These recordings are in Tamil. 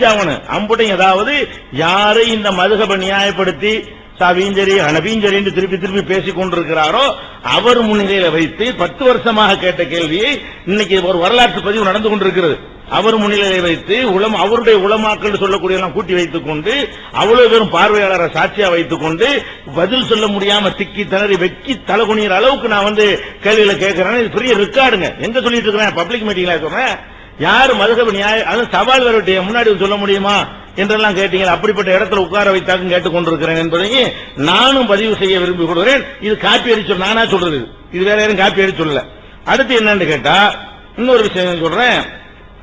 ஆகணும் அம்புட்டையும் அதாவது யாரை இந்த மதுகப நியாயப்படுத்தி சாவியும் சரி சரி என்று திருப்பி திருப்பி பேசிக் கொண்டிருக்கிறாரோ அவர் முன்னிலையில வைத்து பத்து வருஷமாக கேட்ட கேள்வியை இன்னைக்கு ஒரு வரலாற்று பதிவு நடந்து கொண்டிருக்கிறது. அவர் முன்னிலையை வைத்து உளம் அவருடைய உளமாக்கள் சொல்லக்கூடிய எல்லாம் கூட்டி வைத்துக் கொண்டு அவ்வளவு பேரும் பார்வையாளரை சாட்சியா வைத்துக் கொண்டு பதில் சொல்ல முடியாம திக்கி திணறி வெக்கி தலை குனிகிற அளவுக்கு நான் வந்து கேள்வியில கேட்கிறேன். இது பெரிய ரெக்கார்டுங்க எங்க சொல்லிட்டு இருக்கிறேன்? பப்ளிக் மீட்டிங்ல சொல்றேன். யார் மதுகப நியாய சவால் வரவிட்டே முன்னாடி சொல்ல முடியுமா? என்றெல்லாம் கேட்டீங்க. அப்படிப்பட்ட இடத்துல உட்கார வைத்தாக்கும் கேட்டுக்கொண்டிருக்கிறேன் என்பதையும் நானும் பதிவு செய்ய விரும்பி கொள்கிறேன் இது காப்பி அடிச்சு நானா சொல்றது. இது வேற யாரும் காப்பி அடிச்சு சொல்லல. அடுத்து என்னன்னு கேட்டா இன்னொரு விஷயம் சொல்றேன்.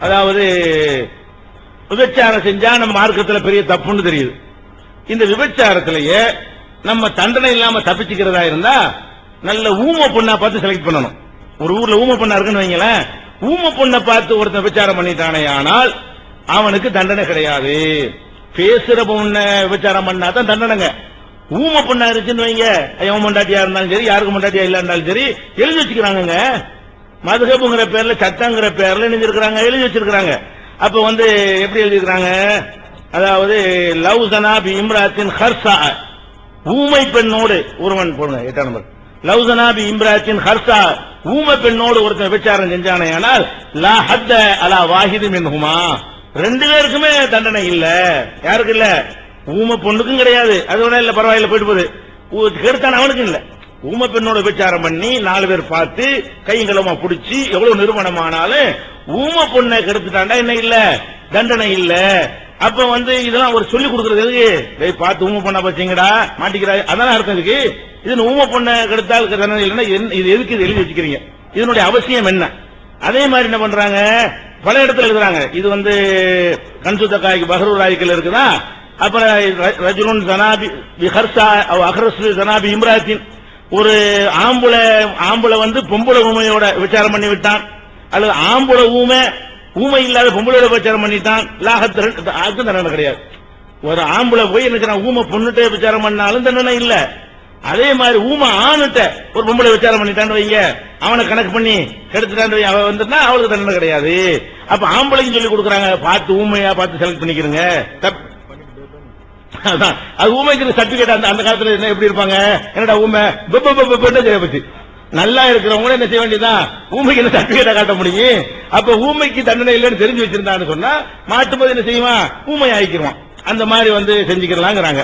அதாவது விபச்சாரம் செஞ்சா நம்ம மார்க்கத்தில் பெரிய தப்புன்னு தெரியுது. இந்த விபச்சாரத்திலேயே நம்ம தண்டனை இல்லாம தப்பிச்சுக்கிறதா இருந்தா நல்ல ஊம பொண்ணா பார்த்து செலக்ட் பண்ணணும். ஒரு ஊர்ல ஊம பொண்ணா இருக்குன்னு வைங்களேன் ஊம பொண்ணை பார்த்து ஒருத்தன் விபச்சாரம் பண்ணிட்டானே ஆனால் அவனுக்கு தண்டனை கிடையாது. பேசுற பொண்ணை விபச்சாரம் பண்ணா தான் தண்டனைங்க. ஊம பொண்ணா இருந்துச்சுன்னு வைங்க. எவன் மண்டாட்டியா இருந்தாலும் சரி யாருக்கு மண்டாட்டியா இல்ல சரி எழுதி வச்சுக்கிறாங்க மதுகபுங்கிற பேர்ல சட்டங்கிற பேர்ல எழுதிருக்கிறாங்க எழுதி வச்சிருக்கிறாங்க. அப்ப வந்து எப்படி எழுதிருக்கிறாங்க அதாவது லவ் சனாபி இம்ராத்தின் ஹர்சா ஊமை பெண்ணோடு ஒருவன் போடுங்க எட்டாம் நம்பர். லவ் சனாபி இம்ராத்தின் ஹர்சா ஊமை பெண்ணோடு ஒருத்தன் விபச்சாரம் செஞ்சானே ஆனால் லா ஹத்த அலா வாஹிது மின்ஹுமா ரெண்டு பேருக்குமே தண்டனை இல்ல. யாருக்கு இல்ல? ஊமை பொண்ணுக்கும் கிடையாது. அது ஒண்ணும் இல்ல பரவாயில்ல போயிட்டு போகுது. கெடுத்தான அவனுக்கும் இல்ல. ஊமை பெண்ணோட விபச்சாரம் பண்ணி நாலு பேர் பார்த்து கைங்களமா புடிச்சு எவ்வளவு நிறுவனமானாலும் ஊமை பொண்ணை கெடுத்துட்டாண்டா என்ன இல்ல? தண்டனை இல்ல. அப்ப வந்து இதெல்லாம் ஒரு சொல்லி கொடுக்கறது எதுக்கு? டேய் பார்த்து ஊமை பண்ண பச்சீங்கடா மாட்டிக்கிறாய் அதான் அர்த்தம் இருக்கு இது ஊமை பண்ண கெடுத்தால் இல்லைன்னா இது எதுக்கு இது எழுதி வச்சுக்கிறீங்க? இதனுடைய அவசியம் என்ன? அதே மாதிரி என்ன பண்றாங்க? பல இடத்துல எழுதுறாங்க. இது வந்து கன்சுத்த காய்க்கு பஹரூர் ராய்க்கில் இருக்குதா? அப்புறம் ர- ரஜுலுன் ஜனாபி பிஹர்சா அவ் ஜனாபி இம்ராத்தின். ஒரு ஆம்புல ஆம்புல வந்து பொம்பளை ஊமையோட விசாரம் பண்ணி விட்டான் அல்லது ஆம்புல ஊமை ஊமை இல்லாத பொம்பளோட பிரச்சாரம் பண்ணிட்டான் லாகத்து அதுக்கும் தண்டனை கிடையாது ஒரு ஆம்பளை போய் என்ன ஊமை பொண்ணுட்ட விசாரம் பண்ணாலும் தண்டனை இல்ல அதே மாதிரி ஊமை ஆணுட்ட ஒரு பொம்பளை விசாரம் பண்ணிட்டான்னு வைங்க அவனை கணக்கு பண்ணி கெடுத்துட்டான் வை, அவன் வந்துட்டா அவளுக்கு தண்டனை கிடையாது அப்ப ஆம்பளைக்கு சொல்லி கொடுக்குறாங்க பார்த்து ஊமையா பார்த்து செலக்ட் பண்ணிக்கிறங்க தப் அதான். அது ஊமைக்கு சர்டிபிகேட் அந்த அந்த காலத்துல என்ன எப்படி இருப்பாங்க என்னடா ஊமை பெப்ப பெப்ப பெப்பன்னு நல்லா இருக்கிறவங்க என்ன செய்ய வேண்டியதான் ஊமைக்கு என்ன சர்டிபிகேட்டை காட்ட முடியும்? அப்ப ஊமைக்கு தண்டனை இல்லைன்னு தெரிஞ்சு வச்சிருந்தான்னு சொன்னா மாட்டும்போது என்ன செய்வான் ஊமை ஆயிக்கிறான் அந்த மாதிரி வந்து செஞ்சுக்கலாங்கிறாங்க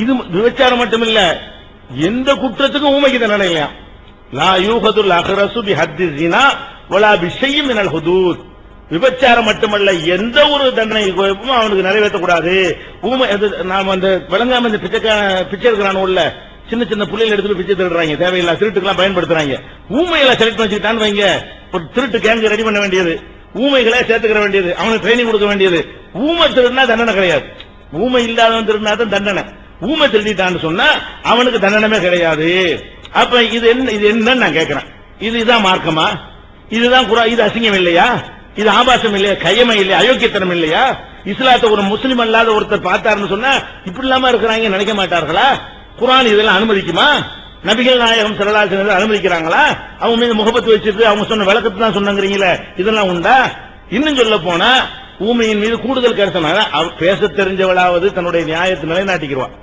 இது விபச்சாரம் மட்டும் இல்ல எந்த குற்றத்துக்கும் ஊமைக்கு தண்டனை இல்லையா? லா யூஹதுல் அஹ்ரசு பி ஹத்தி ஜினா வலா பி ஷையின் மினல் ஹுதூத். விபச்சாரம் மட்டுமல்ல எந்த ஒரு தண்டனை அவனுக்கு நிறைவேற்றக்கூடாது. ஊமை அது நாம அந்த விளங்காம இந்த பிச்சைக்கான பிச்சை இருக்கிறான உள்ள சின்ன சின்ன பிள்ளைகள் எடுத்து பிச்சை திருடுறாங்க. தேவையில்லா திருட்டுக்கெல்லாம் பயன்படுத்துறாங்க. ஊமையில செலக்ட் வச்சுக்கிட்டான்னு வைங்க. ஒரு திருட்டு கேங்கு ரெடி பண்ண வேண்டியது. ஊமைகளை சேர்த்துக்கிற வேண்டியது. அவனுக்கு ட்ரைனிங் கொடுக்க வேண்டியது. ஊமை திருடினா தண்டனை கிடையாது. ஊமை இல்லாதவன் திருடினா தான் தண்டனை. ஊமை திருடிட்டான்னு சொன்னா அவனுக்கு தண்டனமே கிடையாது. அப்ப இது என்ன இது என்னன்னு நான் கேட்கிறேன். இது இதுதான் மார்க்கமா? இதுதான் குரா இது அசிங்கம் இல்லையா? இது ஆபாசம் இல்லையா? கையமை இல்லையா? அயோக்கியத்தனம் இல்லையா? இஸ்லாத்தை ஒரு முஸ்லீம் அல்லாத ஒருத்தர் பார்த்தாருன்னு சொன்னா இப்படி இல்லாம இருக்கிறாங்க நினைக்க மாட்டார்களா? குரான் இதெல்லாம் அனுமதிக்குமா? நபிகள் நாயகம் சரலாசன் அனுமதிக்கிறாங்களா? அவங்க மீது முகப்பத்து வச்சிருக்கு அவங்க சொன்ன விளக்கத்தை தான் சொன்னாங்கிறீங்களே இதெல்லாம் உண்டா? இன்னும் சொல்ல போனா ஊமையின் மீது கூடுதல் கரிசனம் பேச தெரிஞ்சவளாவது தன்னுடைய நியாயத்தை நிலைநாட்டிக்கிடுவான்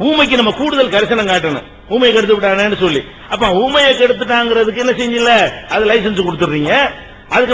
ஊமைக்கு நம்ம கூடுதல் கரிசனம் காட்டணும். ஊமையை கெடுத்து விட்டானேன்னு சொல்லி. அப்ப ஊமையை கெடுத்துட்டாங்கிறதுக்கு என்ன செஞ்சல அது லைசன்ஸ் கொடுத்துடுறீங்க.